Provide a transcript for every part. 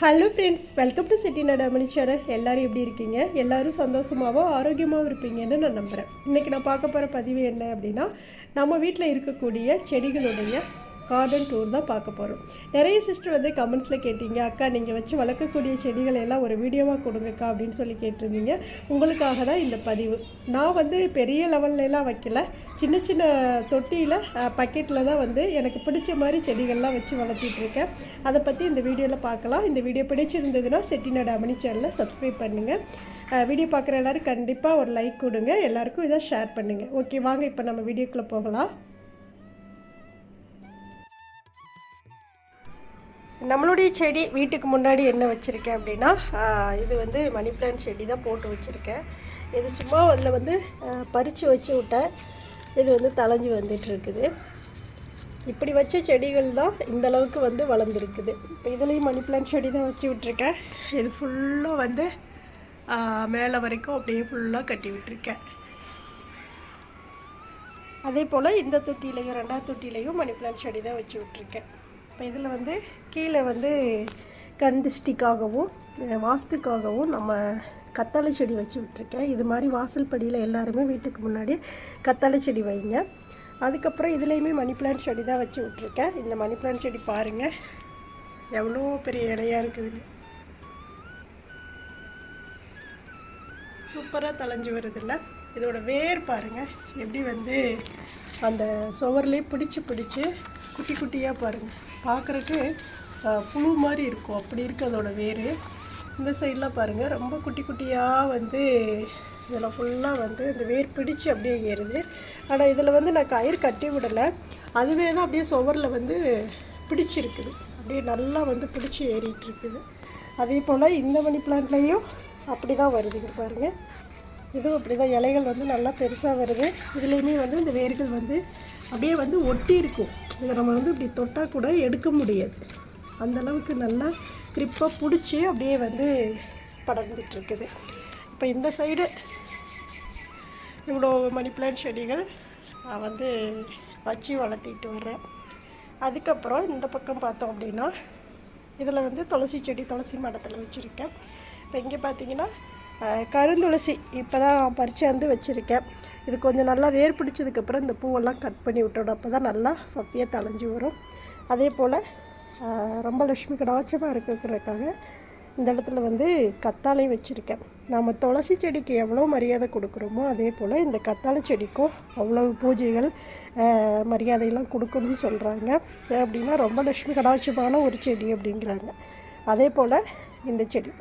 Hello friends welcome to Chettinad channel எல்லோரும் எப்படி இருக்கீங்க? எல்லோரும் சந்தோஷமாகவும் ஆரோக்கியமாகவும் இருப்பீங்கன்னு நான் நம்புகிறேன் இன்றைக்கி நான் பார்க்க போகிற பதிவு என்ன அப்படின்னா நம்ம வீட்டில் இருக்கக்கூடிய செடிகளுடைய கார்டன் டூர் தான் பார்க்க போகிறோம் நிறைய சிஸ்டர் வந்து கமெண்ட்ஸில் கேட்டீங்க அக்கா நீங்கள் வச்சு வளர்க்கக்கூடிய செடிகளை எல்லாம் ஒரு வீடியோவாக கொடுங்கக்கா அப்படின்னு சொல்லி கேட்டிருந்தீங்க. உங்களுக்காக தான் இந்த பதிவு. நான் வந்து பெரிய லெவல்லலாம் வைக்கல. சின்ன சின்ன தொட்டியில் பக்கெட்டில் தான் வந்து எனக்கு பிடிச்ச மாதிரி செடிகள்லாம் வச்சு வளர்த்திட்ருக்கேன் அதை பற்றி இந்த வீடியோவில் பார்க்கலாம். இந்த வீடியோ பிடிச்சிருந்ததுன்னா செட்டிநாடு அமணி சேனலை சப்ஸ்கிரைப் பண்ணுங்கள் வீடியோ பார்க்குற எல்லோரும் கண்டிப்பாக ஒரு லைக் கொடுங்க. எல்லாருக்கும் இதை ஷேர் பண்ணுங்கள் ஓகே வாங்க இப்போ நம்ம வீடியோக்குள்ளே போகலாம். நம்மளுடைய செடி வீட்டுக்கு முன்னாடி என்ன வச்சுருக்கேன் அப்படின்னா இது வந்து மணி பிளான்ட் செடி தான் போட்டு வச்சுருக்கேன். இது சும்மா அதில் வந்து பறித்து வச்சு விட்டேன். இது வந்து தலைஞ்சு வந்துட்டுருக்குது இப்படி வச்ச செடிகள் தான் இந்த அளவுக்கு வந்து வளர்ந்துருக்குது. இப்போ இதுலேயும் மணி பிளான்ட் செடி தான் வச்சு விட்ருக்கேன் இது ஃபுல்லாக வந்து மேலே வரைக்கும் அப்படியே ஃபுல்லாக கட்டி விட்டுருக்கேன். அதே போல் இந்த தொட்டிலையும் ரெண்டாவது தொட்டிலையும் மணி பிளான்ட் செடி தான் வச்சு விட்ருக்கேன் இப்போ இதில் வந்து கீழே வந்து கண்டிஸ்டிக்காகவும் வாஸ்துக்காகவும் நம்ம கத்தாழை செடி வச்சு விட்ருக்கேன் இது மாதிரி வாசல் படியில் எல்லாருமே வீட்டுக்கு முன்னாடி கத்தாழை செடி வைங்க. அதுக்கப்புறம் இதுலேயுமே மணி பிளான்ட் செடி தான் வச்சு விட்ருக்கேன் இந்த மணி பிளான்ட் செடி பாருங்கள் எவ்வளோ பெரிய இலையாக இருக்குதுன்னு. சூப்பராக தலைஞ்சு வருதில்ல? இதோட வேர் பாருங்கள் எப்படி வந்து அந்த சுவர்லேயே பிடிச்சி பிடிச்சி குட்டி குட்டியாக பாருங்கள் பார்க்குறக்கு புழு மாதிரி இருக்கும். அப்படி இருக்குது அதோட வேர். இந்த சைடெலாம் பாருங்கள் ரொம்ப குட்டி குட்டியாக வந்து இதில் ஃபுல்லாக வந்து இந்த வேர் பிடிச்சு அப்படியே ஏறுது. ஆனால் இதில் வந்து நான் கயிறு கட்டி விடலை. அதுவே தான் அப்படியே சுவரில் வந்து பிடிச்சிருக்குது. அப்படியே நல்லா வந்து பிடிச்சி ஏறிட்டு இருக்குது அதே போல் இந்த மணி பிளான்ட்லேயும் அப்படி தான் வருதுங்க பாருங்கள் இதுவும் அப்படி தான். இலைகள் வந்து நல்லா பெருசாக வருது. இதுலேயுமே வந்து இந்த வேர்கள் வந்து அப்படியே வந்து ஒட்டி இருக்கும். இதை நம்ம வந்து இப்படி தொட்டால் கூட எடுக்க முடியாது. அந்தளவுக்கு நல்லா கிரிப்பாக பிடிச்சி அப்படியே வந்து படர்ந்துட்டுருக்குது இப்போ இந்த சைடு இவ்வளோ மணி பிளான்ட் செடிகள் நான் வந்து வச்சு வளர்த்திட்டு வர்றேன். அதுக்கப்புறம் இந்த பக்கம் பார்த்தோம் அப்படின்னா இதில் வந்து துளசி செடி துளசி மடத்தில் வச்சுருக்கேன். இப்போ இங்கே பார்த்தீங்கன்னா கருந்துளசி இப்போ தான் பறித்து வந்து வச்சுருக்கேன். இது கொஞ்சம் நல்லா வேர் பிடிச்சதுக்கப்புறம் இந்த பூவெல்லாம் கட் பண்ணி விட்டோம் அப்போ தான் நல்லா ஃபப்பியாக தலைஞ்சு வரும். அதே போல் ரொம்ப லட்சுமி கடாட்சமாக இருக்கிறதுக்காக இந்த இடத்துல வந்து கத்தாழையும் வச்சுருக்கேன். நம்ம துளசி செடிக்கு எவ்வளோ மரியாதை கொடுக்குறோமோ அதே போல் இந்த கத்தாழை செடிக்கும் அவ்வளோ பூஜைகள் மரியாதையெல்லாம் கொடுக்கணும்னு சொல்கிறாங்க அப்படின்னா ரொம்ப லட்சுமி கடாட்சமான ஒரு செடி அப்படிங்கிறாங்க. அதே போல் இந்த செடி.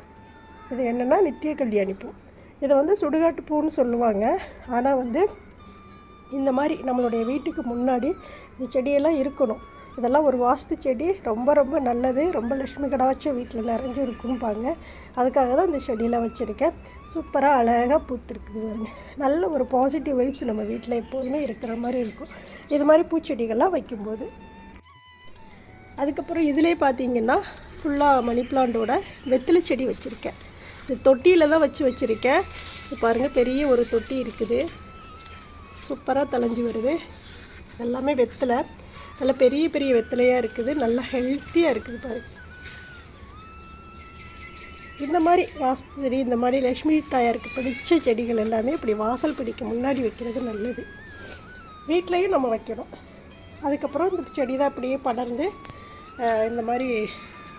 இது என்னென்னா நித்திய கல்யாணி பூ. இதை வந்து சுடுகாட்டு பூன்னு சொல்லுவாங்க. ஆனால் வந்து இந்த மாதிரி நம்மளுடைய வீட்டுக்கு முன்னாடி இந்த செடியெல்லாம் இருக்கணும். இதெல்லாம் ஒரு வாஸ்து செடி ரொம்ப ரொம்ப நல்லது ரொம்ப லட்சுமி கடாச்சும் வீட்டில் நிறைஞ்சு இருக்கும்பாங்க அதுக்காக தான் இந்த செடியெல்லாம் வச்சுருக்கேன். சூப்பராக அழகாக பூத்துருக்குது பாருங்க. நல்ல ஒரு பாசிட்டிவ் வைப்ஸ் நம்ம வீட்டில் எப்போதுமே இருக்கிற மாதிரி இருக்கும். இது மாதிரி பூச்செடிகள்லாம் வைக்கும்போது. அதுக்கப்புறம் இதிலே பார்த்தீங்கன்னா ஃபுல்லாக மணி பிளான்ட்டோட வெத்திலை செடி வச்சுருக்கேன். தொட்டியில் தான் வச்சு வச்சுருக்கேன். பாருங்கள் பெரிய ஒரு தொட்டி இருக்குது. சூப்பராக தலைஞ்சி வருது. எல்லாமே வெத்தலை. நல்லா பெரிய பெரிய வெத்தலையாக இருக்குது. நல்லா ஹெல்த்தியாக இருக்குது பாருங்க. இந்த மாதிரி வாசல் செடி இந்த மாதிரி லக்ஷ்மி தாயாருக்கு பிடிச்ச செடிகள் எல்லாமே இப்படி வாசல் பிடிக்க முன்னாடி வைக்கிறது நல்லது. வீட்லேயும் நம்ம வைக்கணும். அதுக்கப்புறம் இந்த செடி தான் அப்படியே படர்ந்து இந்த மாதிரி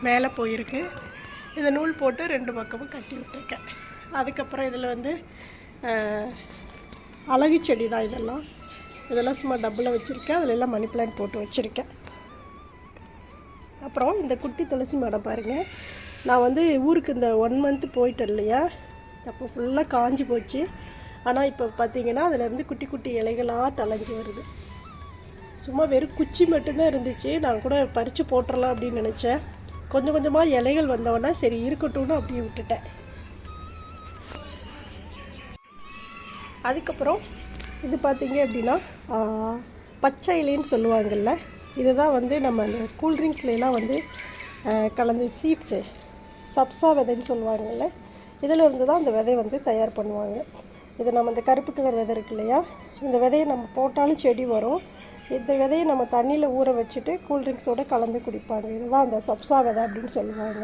மேலே போயிருக்கு. இந்த நூல் போட்டு ரெண்டு பக்கமும் கட்டி விட்டுருக்கேன். அதுக்கப்புறம் இதில் வந்து அழகு செடி தான் இதெல்லாம். இதெல்லாம் சும்மா டப்பில் வச்சுருக்கேன். அதில் எல்லாம் மணி பிளான்ட் போட்டு வச்சுருக்கேன். அப்புறம் இந்த குட்டி துளசி மடம் பாருங்கள் நான் வந்து ஊருக்கு இந்த ஒன் மந்த் போயிட்டேன் இல்லையா? அப்போ ஃபுல்லாக காஞ்சி போச்சு. ஆனால் இப்போ பார்த்தீங்கன்னா அதுலேருந்து குட்டி குட்டி இலைகளாக தலைஞ்சி வருது. சும்மா வெறும் குச்சி மட்டும்தான் இருந்துச்சு. நான் கூட பறித்து போட்டுடலாம் அப்படின்னு நினச்சேன். கொஞ்சம் கொஞ்சமாக இலைகள் வந்தவொடனே சரி இருக்கட்டும்னு அப்படியே விட்டுட்டேன். அதுக்கப்புறம் இது பார்த்தீங்க அப்படின்னா பச்சை இலைன்னு சொல்லுவாங்கல்ல இதுதான் வந்து நம்ம அந்த கூல்ட்ரிங்க்ஸ்லாம் வந்து கலந்து சீட்ஸு சப்ஸா விதைன்னு சொல்லுவாங்கள்ல இதில் இருந்து தான் அந்த விதை வந்து தயார் பண்ணுவாங்க. இது நம்ம இந்த கருப்பு கலர் விதை இருக்கு இல்லையா இந்த விதையை நம்ம போட்டாலும் செடி வரும். இந்த விதையை நம்ம தண்ணியில் ஊற வச்சுட்டு கூல்ட்ரிங்க்ஸோட கலந்து குடிப்பாங்க. இதுதான் அந்த சப்சா விதை அப்படின்னு சொல்லுவாங்க.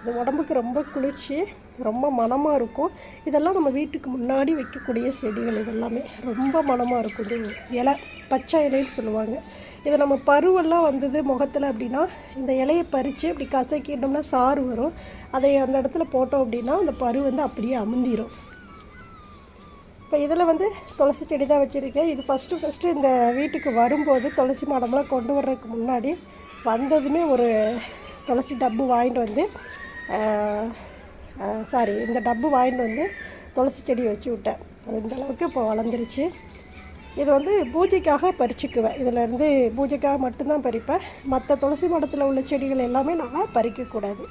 இது உடம்புக்கு ரொம்ப குளிர்ச்சி ரொம்ப மணமாக இருக்கும். இதெல்லாம் நம்ம வீட்டுக்கு முன்னாடி வைக்கக்கூடிய செடிகள் இதெல்லாமே. ரொம்ப மணமாக இருக்கும். இது இலை பச்சை இலைன்னு சொல்லுவாங்க. இதை நம்ம பருவெல்லாம் வந்தது முகத்தில் அப்படின்னா இந்த இலையை பறித்து இப்படி கசக்கிட்டோம்னா சாறு வரும். அதை அந்த இடத்துல போட்டோம் அப்படின்னா அந்த பரு வந்து அப்படியே அமுந்திரும். இப்போ இதில் வந்து துளசி செடி தான் வச்சுருக்கேன். இது ஃபஸ்ட்டு ஃபஸ்ட்டு இந்த வீட்டுக்கு வரும்போது துளசி மாடம்லாம் கொண்டு வர்றதுக்கு முன்னாடி வந்ததுமே ஒரு துளசி டப்பு வாங்கிட்டு வந்து சாரி இந்த டப்பு வாங்கிட்டு வந்து துளசி செடி வச்சு விட்டேன். அது இந்த அளவுக்கு இப்போ வளர்ந்துருச்சு. இது வந்து பூஜைக்காக பறிச்சுக்குவேன். இதிலேருந்து பூஜைக்காக மட்டும்தான் பறிப்பேன். மற்ற துளசி மடத்தில் உள்ள செடிகள் எல்லாமே நான் பறிக்கக்கூடாது.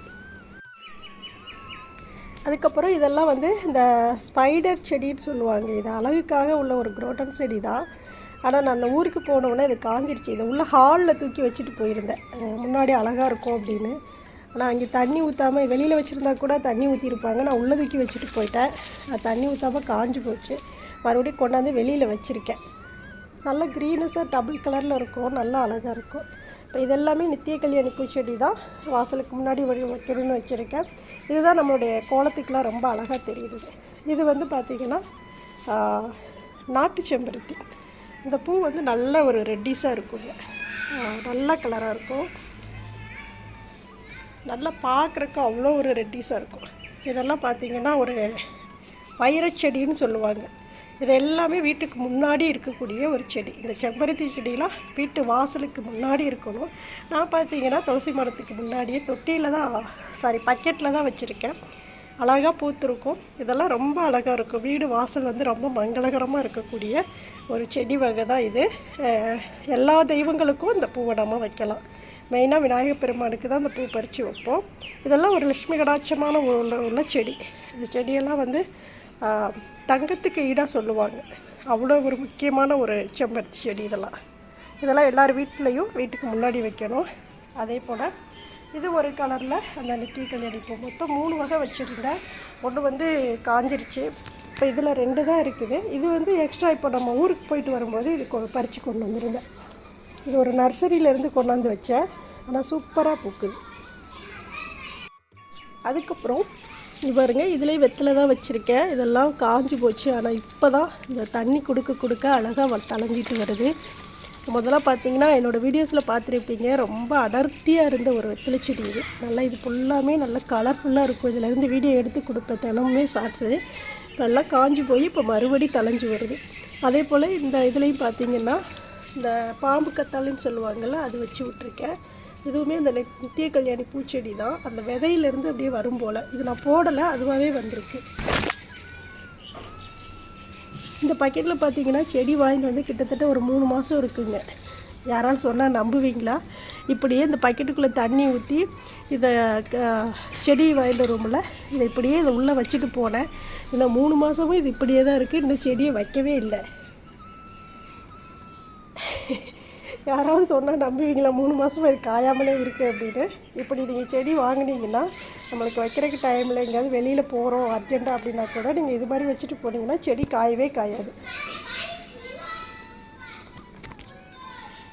அதுக்கப்புறம் இதெல்லாம் வந்து இந்த ஸ்பைடர் செடின்னு சொல்லுவாங்க. இது அழகுக்காக உள்ள ஒரு குரோட்டன் செடி தான் ஆனால் நான் ஊருக்கு போனோன்னே இது காஞ்சிருச்சு. இதை உள்ள ஹாலில் தூக்கி வச்சுட்டு போயிருந்தேன். முன்னாடி அழகாக இருக்கும் அப்படின்னு. ஆனால் அங்கே தண்ணி ஊற்றாமல் வெளியில் வச்சுருந்தா கூட தண்ணி ஊற்றிருப்பாங்க நான் உள்ளே தூக்கி வச்சுட்டு போயிட்டேன். அது தண்ணி ஊற்றாமல் காஞ்சி போச்சு. மறுபடியும் கொண்டாந்து வெளியில் வச்சுருக்கேன். நல்லா க்ரீனஸாக டபுள் கலரில் இருக்கும். நல்லா அழகாக இருக்கும். இப்போ இதெல்லாமே நித்திய கல்யாணி பூச்செடி தான். வாசலுக்கு முன்னாடி வழி வைக்கணும்னு வச்சுருக்கேன். இதுதான் நம்மளுடைய கோலத்துக்கெலாம் ரொம்ப அழகாக தெரியுது. இது வந்து பார்த்திங்கன்னா நாட்டு செம்பருத்தி. இந்த பூ வந்து நல்ல ஒரு ரெட்டிஸாக இருக்குங்க நல்ல கலராக இருக்கும். நல்லா பார்க்குறக்கு அவ்வளோ ஒரு ரெட்டிஸாக இருக்கும். இதெல்லாம் பார்த்திங்கன்னா ஒரு வைரச்செடின்னு சொல்லுவாங்க. இது எல்லாமே வீட்டுக்கு முன்னாடி இருக்கக்கூடிய ஒரு செடி. இந்த செம்பருத்தி செடியெலாம் வீட்டு வாசலுக்கு முன்னாடி இருக்கணும். நான் பார்த்தீங்கன்னா துளசி மரத்துக்கு முன்னாடியே தொட்டியில் தான் சாரி பக்கெட்டில் தான் வச்சுருக்கேன். அழகாக பூத்திருக்கும். இதெல்லாம் ரொம்ப அழகாக இருக்கும். வீடு வாசல் வந்து ரொம்ப மங்களகரமாக இருக்கக்கூடிய ஒரு செடி வகை தான் இது. எல்லா தெய்வங்களுக்கும் இந்த பூவை நம்ம வைக்கலாம். மெயினாக விநாயகப் பெருமானுக்கு தான் அந்த பூ பறித்து வைப்போம். இதெல்லாம் ஒரு லட்சுமி கடாட்சமான உள்ள உள்ள செடி. இந்த செடியெல்லாம் வந்து தங்கத்துக்கு ஈடாக சொல்லுவாங்க. அவ்வளோ ஒரு முக்கியமான ஒரு செம்பருத்தி செடி இதெல்லாம். இதெல்லாம் எல்லார் வீட்லேயும் வீட்டுக்கு முன்னாடி வைக்கணும். அதே போல் இது ஒரு கலரில் அந்த நெத்திக்கல் அடிப்போம் மொத்தம் மூணு வகை வச்சுருந்தேன். ஒன்று வந்து காஞ்சிருச்சு. இப்போ இதில் ரெண்டு தான் இருக்குது. இது வந்து எக்ஸ்ட்ரா இப்போ நம்ம ஊருக்கு போயிட்டு வரும்போது இது கொ- பறித்து கொண்டு வந்திருந்தேன். இது ஒரு நர்சரியிலேருந்து கொண்டாந்து வச்சேன். ஆனால் சூப்பராக பூக்குது. அதுக்கப்புறம் இது பாருங்க இதுலேயே வெத்தலை தான் வச்சுருக்கேன். இதெல்லாம் காஞ்சு போச்சு. ஆனால் இப்போ தான் இந்த தண்ணி கொடுக்க கொடுக்க அழகாக தளைஞ்சிட்டு வருது. முதல்ல பார்த்தீங்கன்னா என்னோடய வீடியோஸில் பார்த்துருப்பீங்க ரொம்ப அடர்த்தியாக இருந்த ஒரு வெத்தலை செடி இது. நல்லா இது ஃபுல்லாமே நல்லா கலர்ஃபுல்லாக இருக்கும். இதிலேருந்து வீடியோ எடுத்து கொடுப்பேன். தினமுமே ஷார்ட்ஸு நல்லா காஞ்சு போய் இப்போ மறுபடி தளைஞ்சு வருது. அதே போல் இந்த இதுலேயும் பார்த்தீங்கன்னா இந்த பாம்பு கத்தாழைன்னு சொல்லுவாங்கள்ல அது வச்சு விட்ருக்கேன் இதுவுமே இந்த நித்திய கல்யாணி பூச்செடி தான். அந்த விதையிலேருந்து அப்படியே வரும் போல். இது நான் போடலை அதுவாகவே வந்திருக்கு. இந்த பக்கெட்டில் பார்த்தீங்கன்னா செடி வாங்கிட்டு வந்து கிட்டத்தட்ட ஒரு மூணு மாதம் இருக்குங்க. யாராலும் சொன்னால் நம்புவீங்களா? இப்படியே இந்த பக்கெட்டுக்குள்ளே தண்ணி ஊற்றி இதை க- செடி வாங்கிட்டு ரூமில் இதை இப்படியே இதை உள்ளே வச்சுட்டு போனேன். இந்த மூணு மாதமும் இது இப்படியே தான் இருக்குது இந்த செடியை வைக்கவே இல்லை. யாராவது சொன்னால் நம்புவீங்களா? மூணு மாதம் இது காயாமலே இருக்குது அப்படின்னு. இப்படி நீங்கள் செடி வாங்குனீங்கன்னா நம்மளுக்கு வைக்கிறக்கு டைமில் எங்கேயாவது வெளியில் போகிறோம் அர்ஜென்ட்டாக அப்படின்னா கூட நீங்கள் இது மாதிரி வச்சுட்டு போனீங்கன்னா செடி காயவே காயாது.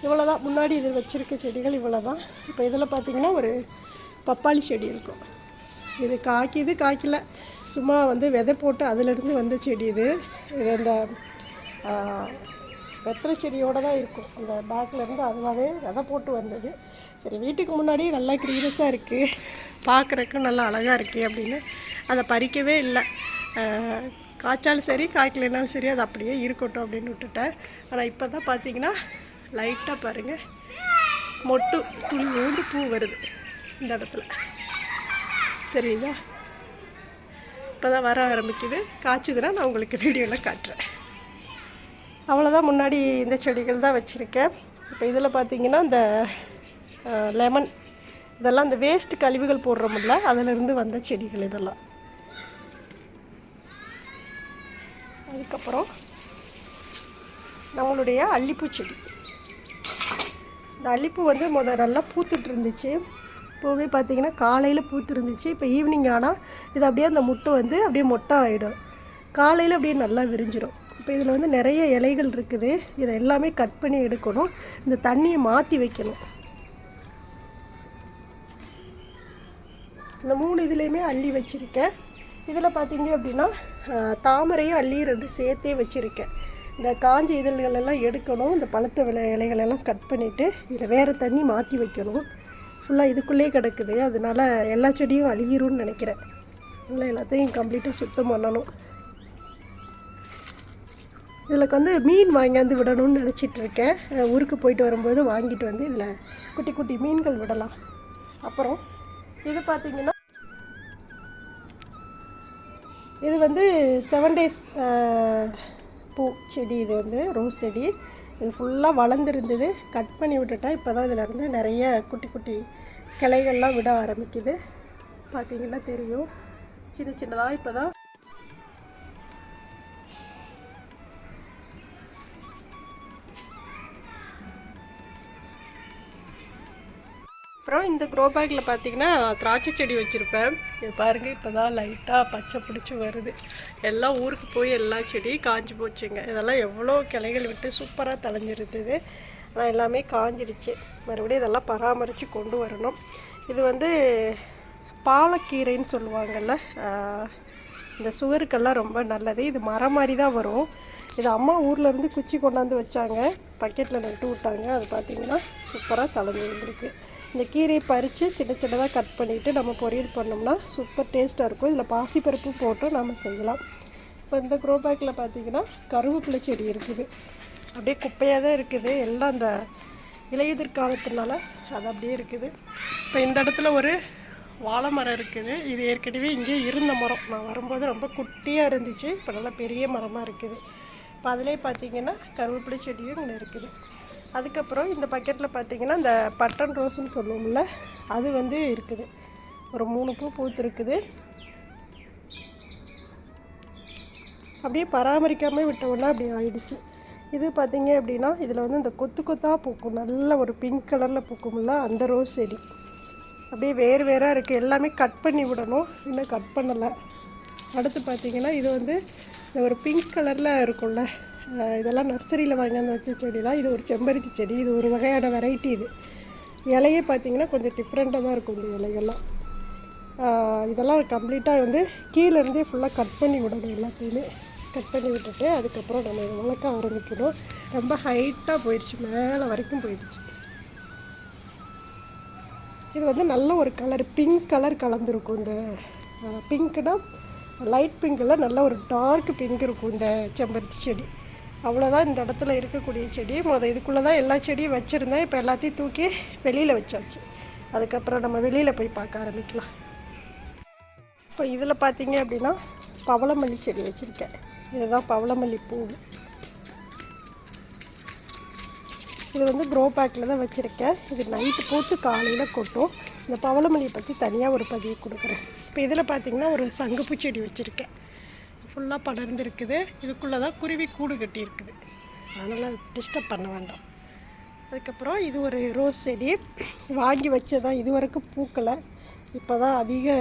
இவ்வளோ தான் முன்னாடி இது வச்சுருக்க செடிகள் இவ்வளோ தான் இப்போ இதில் பார்த்தீங்கன்னா ஒரு பப்பாளி செடி இருக்கும். இது காய்க்குது காய்க்கல. சும்மா வந்து விதை போட்டு அதிலிருந்து வந்த செடி இது. இது அந்த வெத்தலை செடியோடு தான் இருக்கும். அந்த பேக்லேருந்து அதுவாகவே விதை போட்டு வந்தது. சரி வீட்டுக்கு முன்னாடி நல்லா க்ரீனஸாக இருக்குது பார்க்குறக்கும் நல்லா அழகாக இருக்குது அப்படின்னு அதை பறிக்கவே இல்லை. காய்ச்சாலும் சரி காய்க்கலைனாலும் சரி அது அப்படியே இருக்கட்டும் அப்படின்னு விட்டுட்டேன். ஆனால் இப்போ தான் பார்த்தீங்கன்னா லைட்டாக பாருங்கள் மொட்டு துணி ஊண்டு பூ வருது இந்த இடத்துல. சரிங்களா? இப்போ தான் வர ஆரம்பிக்குது. காய்ச்சதுன்னா நான் உங்களுக்கு வீடியோவில் காட்டுறேன். அவ்வளோதான் முன்னாடி இந்த செடிகள் தான் வச்சுருக்கேன். இப்போ இதில் பார்த்திங்கன்னா இந்த லெமன் இதெல்லாம் இந்த வேஸ்ட் கழிவுகள் போடுறோம்ல அதிலிருந்து வந்த செடிகள் இதெல்லாம். அதுக்கப்புறம் நம்மளுடைய அல்லிப்பூ செடி. இந்த அல்லிப்பூ வந்து முத நல்லா பூத்துட்டு இருந்துச்சு. பூவே பார்த்தீங்கன்னா காலையில் பூத்துருந்துச்சு. இப்போ ஈவினிங் ஆனால் இது அப்படியே அந்த முட்டை வந்து அப்படியே மொட்டை ஆகிடும் காலையில் அப்படியே நல்லா விரிஞ்சிடும் இப்போ இதில் வந்து நிறைய இலைகள் இருக்குது. இதை எல்லாமே கட் பண்ணி எடுக்கணும். இந்த தண்ணியை மாற்றி வைக்கணும். இந்த மூணு இதுலேயுமே அள்ளி வச்சுருக்கேன். இதில் பார்த்தீங்க அப்படின்னா தாமரையும் அள்ளி ரெண்டு சேர்த்தே வச்சுருக்கேன். இந்த காஞ்ச இதழ்கள் எல்லாம் எடுக்கணும். இந்த பழுத்த விலை இலைகள் எல்லாம் கட் பண்ணிவிட்டு இதில் வேறு தண்ணி மாற்றி வைக்கணும். ஃபுல்லாக இதுக்குள்ளேயே கிடக்குது. அதனால எல்லா செடியும் அழுகிரும்னு நினைக்கிறேன். இல்லை எல்லாத்தையும் கம்ப்ளீட்டாக சுத்தம் பண்ணணும். இதில் வந்து மீன் வாங்கியாந்து விடணும்னு நினச்சிட்டு இருக்கேன் ஊருக்கு போயிட்டு வரும்போது வாங்கிட்டு வந்து இதில் குட்டி குட்டி மீன்கள் விடலாம். அப்புறம் இது பார்த்திங்கன்னா இது வந்து செவன் டேஸ் பூ செடி இது வந்து ரோஸ் செடி. இது ஃபுல்லாக வளர்ந்துருந்தது. கட் பண்ணி விட்டுட்டா இப்போ தான் இதில் இருந்து நிறைய குட்டி குட்டி கிளைகள்லாம் விட ஆரம்பிக்குது. பார்த்திங்கன்னா தெரியும். சின்ன சின்னதாக இப்போ தான் அப்புறம் இந்த க்ரோ பேக்கில் பார்த்தீங்கன்னா திராட்சை செடி வச்சுருப்பேன். இது பாருங்கள் இப்போ தான் லைட்டாக பச்சை பிடிச்சி வருது. எல்லாம் ஊருக்கு போய் எல்லா செடியும் காஞ்சி போச்சுங்க. இதெல்லாம் எவ்வளோ கிளைகள் விட்டு சூப்பராக தலைஞ்சிருந்தது ஆனால் எல்லாமே காஞ்சிடுச்சு. மறுபடியும் இதெல்லாம் பராமரித்து கொண்டு வரணும். இது வந்து பாலக்கீரைன்னு சொல்லுவாங்கள்ல இந்த சுகருக்கெல்லாம் ரொம்ப நல்லது. இது மரம் மாதிரி தான் வரும். இது அம்மா ஊரில் இருந்து குச்சி கொண்டாந்து வச்சாங்க. பக்கெட்டில் நட்டு விட்டாங்க. அது பார்த்தீங்கன்னா சூப்பராக தலைஞ்சு வந்திருக்கு இந்த கீரையை பறித்து சின்ன சின்னதாக கட் பண்ணிவிட்டு நம்ம பொரியல் பண்ணோம்னா சூப்பர் டேஸ்ட்டாக இருக்கும். இதில் பாசிப்பருப்பு போட்டு நம்ம செய்யலாம். இப்போ இந்த க்ரோ பேக்கில் பார்த்தீங்கன்னா கருவேப்பிலை செடி இருக்குது. அப்படியே குப்பையாக தான் இருக்குது. எல்லாம் அந்த இலையுதிர் காலத்தினால அது அப்படியே இருக்குது. இப்போ இந்த இடத்துல ஒரு வாழை மரம் இருக்குது. இது ஏற்கனவே இங்கே இருந்த மரம். நான் வரும்போது ரொம்ப குட்டியாக இருந்துச்சு. இப்போ நல்லா பெரிய மரமாக இருக்குது. இப்போ அதிலே பார்த்தீங்கன்னா கருவேப்பிலை செடியும் இங்கே இருக்குது. அதுக்கப்புறம் இந்த பக்கெட்டில் பார்த்தீங்கன்னா இந்த பட்டன் ரோஸ்னு சொல்லுவோம்ல அது வந்து இருக்குது. ஒரு மூணு பூ பூத்துருக்குது. அப்படியே பராமரிக்காமல் விட்டவுடனே அப்படி ஆயிடுச்சு. இது பார்த்தீங்க அப்படின்னா இதில் வந்து இந்த கொத்து கொத்தாக பூக்கும். நல்ல ஒரு பிங்க் கலரில் பூக்கும்ல அந்த ரோஸ் செடி. அப்படியே வேறு வேறாக இருக்குது எல்லாமே கட் பண்ணி விடணும். இன்னும் கட் பண்ணலை. அடுத்து பார்த்தீங்கன்னா இது வந்து இந்த ஒரு பிங்க் கலரில் இருக்கும்ல இதெல்லாம் நர்சரியில் வாங்கியாந்து வச்ச செடி தான் இது ஒரு செம்பருத்தி செடி. இது ஒரு வகையான வெரைட்டி இது. இலையே பார்த்தீங்கன்னா கொஞ்சம் டிஃப்ரெண்ட்டாக தான் இருக்கும் இந்த இலைகள்லாம். இதெல்லாம் கம்ப்ளீட்டாக வந்து கீழே இருந்தே ஃபுல்லாக கட் பண்ணி விடணும் எல்லாத்தையுமே. கட் பண்ணி விட்டுட்டு அதுக்கப்புறம் நம்ம இதை வளர்க்க ஆரம்பிக்கணும். ரொம்ப ஹைட்டாக போயிடுச்சு. மேலே வரைக்கும் போயிடுச்சு. இது வந்து நல்ல ஒரு கலர் பிங்க் கலர் கலந்துருக்கும் இந்த பிங்க்னா லைட் பிங்க்கில் நல்ல ஒரு டார்க் பிங்க் இருக்கும் இந்த செம்பருத்தி செடி. அவ்வளோதான் இந்த இடத்துல இருக்கக்கூடிய செடி. முத இதுக்குள்ளே தான் எல்லா செடியும் வச்சுருந்தேன். இப்போ எல்லாத்தையும் தூக்கி வெளியில் வச்சாச்சு. அதுக்கப்புறம் நம்ம வெளியில் போய் பார்க்க ஆரம்பிக்கலாம். இப்போ இதில் பார்த்தீங்க அப்படின்னா பவளமல்லி செடி வச்சுருக்கேன். இதுதான் பவளமல்லி பூ. இது வந்து க்ரோ பேக்கில் தான் வச்சுருக்கேன். இது நைட்டு போட்டு காலையில் கொட்டும். இந்த பவளமல்லியை பற்றி தனியாக ஒரு பதிவு கொடுக்குறேன். இப்போ இதில் பார்த்தீங்கன்னா ஒரு சங்குப்பூ செடி வச்சுருக்கேன். ஃபுல்லாக படர்ந்துருக்குது. இதுக்குள்ளே தான் குருவி கூடு கட்டியிருக்குது. அதனால் டிஸ்டர்ப் பண்ண வேண்டாம். அதுக்கப்புறம் இது ஒரு ரோஸ் செடி. வாங்கி வச்சதான் இது வரைக்கும் பூக்கலை. இப்போ தான் அதிக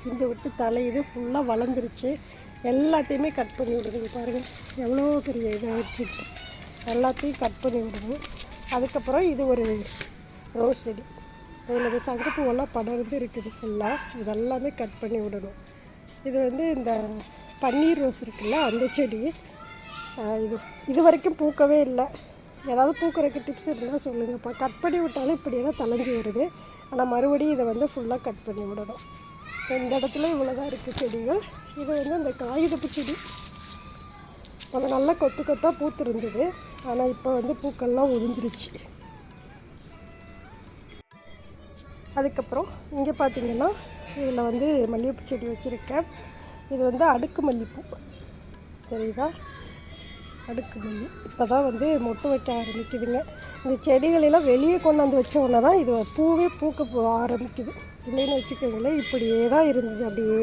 சிந்து விட்டு தலையுது. ஃபுல்லாக வளர்ந்துருச்சு. எல்லாத்தையுமே கட் பண்ணி விடுது பாருங்கள் எவ்வளோ பெரிய இதாகிடுச்சு எல்லாத்தையும் கட் பண்ணி விடணும் அதுக்கப்புறம் இது ஒரு ரோஸ் செடி. இதில் சங்கப்பூவெல்லாம் படர்ந்து இருக்குது ஃபுல்லாக இதெல்லாமே கட் பண்ணி விடணும். இது வந்து இந்த பன்னீர் ரோஸ் இருக்குல்ல அந்த செடி. இது இது வரைக்கும் பூக்கவே இல்லை. ஏதாவது பூக்கிறதுக்கு டிப்ஸ் இருந்தால் சொல்லுங்கப்பா. கட் பண்ணி விட்டாலும் இப்படியே தான் தலைஞ்சி வருது. ஆனால் மறுபடியும் இதை வந்து ஃபுல்லாக கட் பண்ணி விடணும். இந்த இடத்துல இவ்வளோ தான் இருக்குது செடிகள். இது வந்து அந்த காகிதப்பு செடி. அது நல்லா கொத்து கொத்தாக பூத்திருந்தது. ஆனால் இப்போ வந்து பூக்கள்லாம் ஒழிஞ்சிருச்சு அதுக்கப்புறம் இங்கே பார்த்தீங்கன்னா இதில் வந்து மல்லிகைப்பூ செடி வச்சுருக்கேன். இது வந்து அடுக்கு மல்லிப்பூ. தெரியுதா? அடுக்கு மல்லி. இப்போ தான் வந்து மொட்டு வைக்க ஆரம்பிக்குதுங்க. இந்த செடிகளெல்லாம் வெளியே கொண்டாந்து வச்ச உடனே தான் இது பூவே பூக்க போ- ஆரம்பிக்குது. இல்லைன்னு வச்சுக்கோங்களேன் இப்படியே தான் இருந்தது. அப்படியே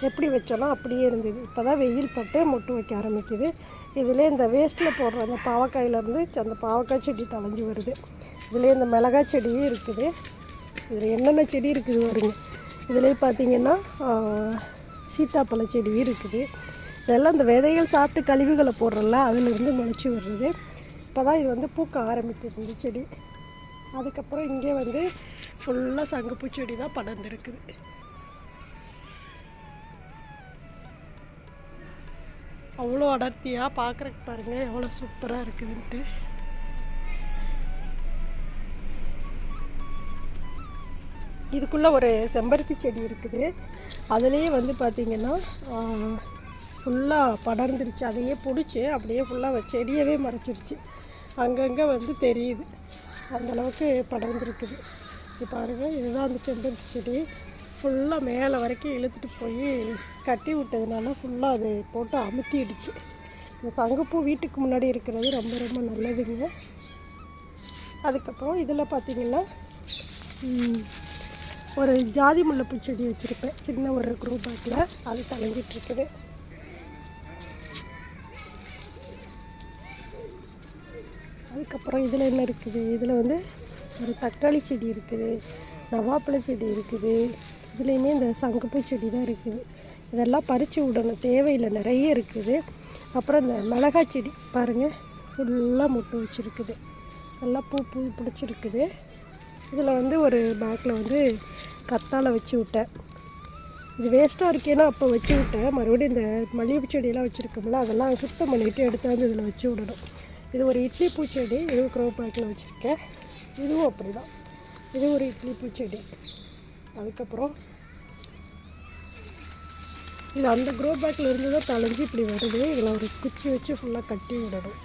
எப்படி வச்சோன்னா அப்படியே இருந்தது. இப்போ தான் வெயில் பட்டு மொட்டு வைக்க ஆரம்பிக்குது. இதிலே இந்த வேஸ்ட்டில் போடுற அந்த பாவக்காயிலேருந்து அந்த பாவக்காய் செடி தளைஞ்சு வருது. இதுலேயே இந்த மிளகாய் செடியும் இருக்குது. இதில் என்னென்ன செடி இருக்குது வருங்க இதுலேயே பார்த்தீங்கன்னா சீத்தாப்பழ செடி இருக்குது. இதெல்லாம் இந்த விதைகள் சாப்பிட்டு கழிவுகளை போடுறல அதிலிருந்து முளைச்சி வர்றது. இப்போ தான் இது வந்து பூக்க ஆரம்பிக்குது இந்த செடி. அதுக்கப்புறம் இங்கே வந்து ஃபுல்லாக சங்குப்பூ செடி தான் படர்ந்துருக்குது. அவ்வளோ அடர்த்தியாக பார்க்குறக்கு பாருங்கள் எவ்வளோ சூப்பராக இருக்குதுன்ட்டு. இதுக்குள்ளே ஒரு செம்பருத்தி செடி இருக்குது. அதுலேயே வந்து பார்த்திங்கன்னா ஃபுல்லாக படர்ந்துருச்சு. அதையே பிடிச்சி அப்படியே ஃபுல்லாக செடியவே மறைச்சிருச்சு. அங்கங்கே வந்து தெரியுது. அந்தளவுக்கு படர்ந்துருக்குது. இது பாருங்கள் இதுதான் அந்த செம்பருத்தி செடி. ஃபுல்லாக மேலே வரைக்கும் இழுத்துட்டு போய் கட்டி விட்டதுனால ஃபுல்லாக அது போட்டு அமுத்திடுச்சு. இந்த சங்குப்பூ வீட்டுக்கு முன்னாடி இருக்கிறது ரொம்ப ரொம்ப நல்லதுங்க. அதுக்கப்புறம் இதில் பார்த்திங்கன்னா ஒரு ஜாதி முல்லைப்பூ செடி வச்சுருப்பேன். சின்ன ஒரு க்ரூ பேக்கில் அது தலைஞ்சிட்ருக்குது அதுக்கப்புறம் இதில் என்ன இருக்குது? இதில் வந்து ஒரு தக்காளி செடி இருக்குது. நவாப்பழ செடி இருக்குது. இதுலேயுமே இந்த சங்கப்பூ செடி தான் இருக்குது. இதெல்லாம் பறித்து விடணும். தேவையில்லை. நிறைய இருக்குது. அப்புறம் இந்த மிளகாய் செடி பாருங்கள் ஃபுல்லாக மொட்டு வச்சுருக்குது. நல்லா பூ பூ பிடிச்சிருக்குது. இதில் வந்து ஒரு பேக்கில் வந்து கத்தாழை வச்சு விட்டேன். இது வேஸ்ட்டாக இருக்கேன்னா அப்போ வச்சு விட்டேன். மறுபடியும் இந்த மல்லிகைப்பூ செடியெல்லாம் வச்சுருக்கோம்ல அதெல்லாம் சுத்தம் பண்ணிவிட்டு எடுத்தாந்து இதில் வச்சு விடணும். இது ஒரு இட்லி பூச்செடி இதுவும் க்ரோ பேக்கில் வச்சுருக்கேன். இதுவும் அப்படி தான் இது ஒரு இட்லி பூச்செடி அதுக்கப்புறம் இது அந்த க்ரோ பேக்கில் இருந்து தான் தளைஞ்சு இப்படி வருது. இதில் ஒரு குச்சி வச்சு ஃபுல்லாக கட்டி விடணும்.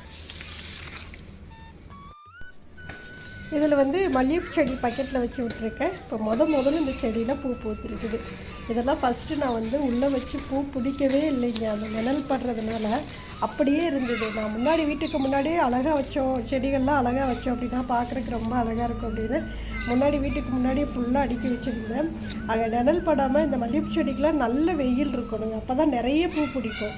இதில் வந்து மல்லிகைப்பூ செடி பக்கெட்டில் வச்சு விட்ருக்கேன் இப்போ முத முதல்ல இந்த செடியில் பூ பூத்துருக்குது. இதெல்லாம் ஃபஸ்ட்டு நான் வந்து உள்ளே வச்சு பூ பிடிக்கவே இல்லைங்க அந்த நிழல் படுறதுனால அப்படியே இருந்தது. நான் முன்னாடி வீட்டுக்கு முன்னாடியே அழகாக வச்சோம். செடிகள்லாம் அழகாக வச்சோம் அப்படின்னா பார்க்குறதுக்கு ரொம்ப அழகாக இருக்கும் அப்படின்னு முன்னாடி வீட்டுக்கு முன்னாடி ஃபுல்லாக அடுக்கி வச்சுருந்தேன். அங்கே நிழல் படாமல் இந்த மல்லிகைப்பூ செடிக்கெலாம் நல்ல வெயில் இருக்கணுங்க. அப்போ தான் நிறைய பூ பிடிக்கும்.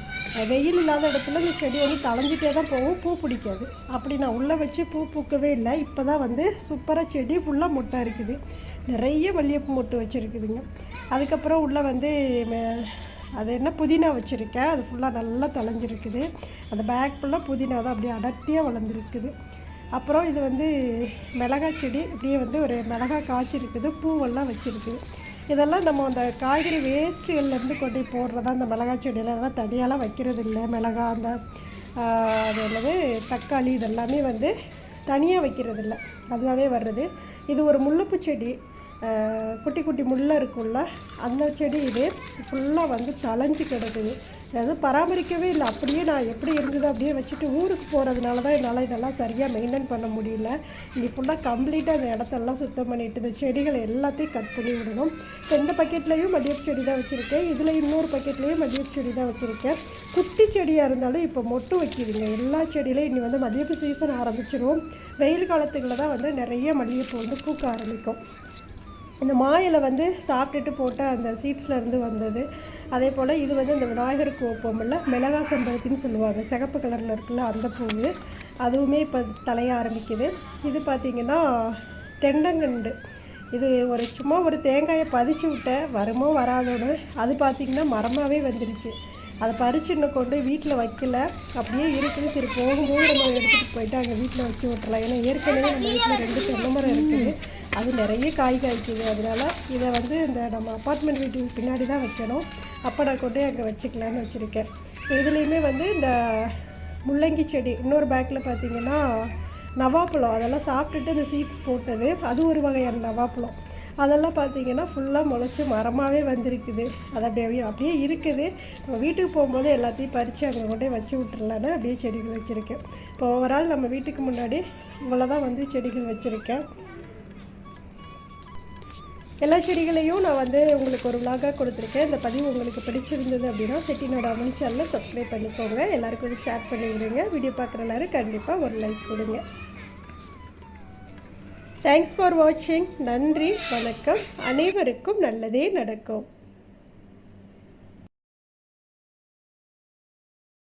வெயில் இல்லாத இடத்துல இந்த செடி வந்து தளைஞ்சிட்டே தான் போகும். பூ பிடிக்காது. அப்படி நான் உள்ளே வச்சு பூ பூக்கவே இல்லை. இப்போ தான் வந்து சூப்பராக செடி ஃபுல்லாக முட்டை இருக்குது நிறைய மல்லிகைப்பூ மொட்டு வச்சுருக்குதுங்க. அதுக்கப்புறம் உள்ளே வந்து அது என்ன புதினா வச்சுருக்கேன். அது ஃபுல்லாக நல்லா தொலைஞ்சிருக்குது அந்த பேக் ஃபுல்லாக புதினா தான் அப்படியே அடர்த்தியாக வளர்ந்துருக்குது. அப்புறம் இது வந்து மிளகாய் செடி இப்படியே வந்து ஒரு மிளகாய் காய்ச்சிருக்குது பூவெல்லாம் வச்சுருக்குது இதெல்லாம் நம்ம அந்த காய்கறி வேஸ்ட்டுகள்லேருந்து கொண்டு போய் போடுறதா அந்த மிளகாய் செடியெல்லாம் அதெல்லாம் தனியாலாம் வைக்கிறது இல்லை மிளகாய் அந்த அது என்னது தக்காளி இதெல்லாமே வந்து தனியாக வைக்கிறது இல்லை அதுவாகவே வர்றது. இது ஒரு முல்லைப்பூ செடி. குட்டி குட்டி முல்லை இருக்கும்ல அந்த செடி இது ஃபுல்லாக வந்து தளைஞ்சு கிடக்குது. அதாவது பராமரிக்கவே இல்லை. அப்படியே நான் எப்படி இருந்தது அப்படியே வச்சுட்டு ஊருக்கு போகிறதுனால தான் என்னால் இதெல்லாம் சரியாக மெயின்டைன் பண்ண முடியல. இங்கே ஃபுல்லாக கம்ப்ளீட்டாக அந்த இடத்தெல்லாம் சுத்தம் பண்ணிட்டு இந்த செடிகள் எல்லாத்தையும் கட் பண்ணி விடணும். இப்போ இந்த பக்கெட்லேயும் மதியப் செடி தான் வச்சுருக்கேன். இதில் இன்னொரு பக்கெட்லேயும் மதியப் செடி தான் வச்சுருக்கேன். குட்டி செடியாக இருந்தாலும் இப்போ மொட்டு வைக்கிதுங்க எல்லா செடியிலையும் இனி வந்து மதியப்பு சீசன் ஆரம்பிச்சிடும் வெயில் காலத்துக்குள்ள தான் வந்து நிறைய மல்லிகைப்பூ வந்து பூக்க ஆரம்பிக்கும். இந்த மாயில வந்து சாப்பிட்டுட்டு போட்ட அந்த சீட்ஸ்லேருந்து வந்தது. அதே போல் இது வந்து இந்த விநாயகருக்கு கோப்பமில்ல மிளகா செம்பருத்தின்னு சொல்லுவாங்க. சிகப்பு கலரில் இருக்குல்ல அந்த பூவு அதுவுமே இப்போ தலைய ஆரம்பிக்குது. இது பார்த்திங்கன்னா தெண்டங்கண்டு இது ஒரு சும்மா ஒரு தேங்காயை பதிச்சு விட்டேன் வருமோ வராதோன்னு அது பார்த்திங்கன்னா மரமாகவே வந்துடுச்சு அதை பறிச்சு இன்னும் கொண்டு வீட்டில் வைக்கல. அப்படியே இருக்குது. சரி போகும்போது நம்ம எடுத்துகிட்டு போயிட்டு அங்கே வீட்டில் வச்சு விட்டுறலாம். ஏன்னா ஏற்கனவே நம்ம வீட்டில் ரெண்டு தென்னை மரம் இருக்குது. அது நிறைய காய் காய்க்குது அதனால இதை வந்து இந்த நம்ம அப்பார்ட்மெண்ட் வீட்டுக்கு பின்னாடி தான் வைக்கணும். அப்போ நான் கொண்டு அங்கே வச்சுக்கலான்னு வச்சுருக்கேன். இதுலேயுமே வந்து இந்த முள்ளங்கி செடி இன்னொரு பேக்கில் பார்த்தீங்கன்னா நவாப்பழம். அதெல்லாம் சாப்பிட்டுட்டு இந்த சீட்ஸ் போட்டது. அது ஒரு வகையான நவாப்பழம். அதெல்லாம் பார்த்தீங்கன்னா ஃபுல்லாக முளைச்சி மரமாகவே வந்திருக்குது. அது அப்படியே அப்படியே இருக்குது. நம்ம வீட்டுக்கு போகும்போது எல்லாத்தையும் பறித்து அங்கே கொண்டே வச்சு விட்டுறலான்னு அப்படியே செடிகள் வச்சுருக்கேன். இப்போ ஓவரால் நம்ம வீட்டுக்கு முன்னாடி இவ்வளோ தான் வந்து செடிகள் வச்சுருக்கேன். எல்லா செடிகளையும் நான் வந்து உங்களுக்கு ஒரு vlog-ஆ கொடுத்துருக்கேன். இந்த பதிவு உங்களுக்கு பிடிச்சிருந்தது அப்படின்னா செட்டினோட அமன் சேனலை சப்ஸ்கிரைப் பண்ணிக்கோங்க. எல்லாருக்கும் ஷேர் பண்ணி விடுங்க. வீடியோ பார்க்குற எல்லாரும் கண்டிப்பாக ஒரு லைக் கொடுங்க. தேங்க்ஸ் ஃபார் வாட்சிங் நன்றி. வணக்கம். அனைவருக்கும் நல்லதே நடக்கும்.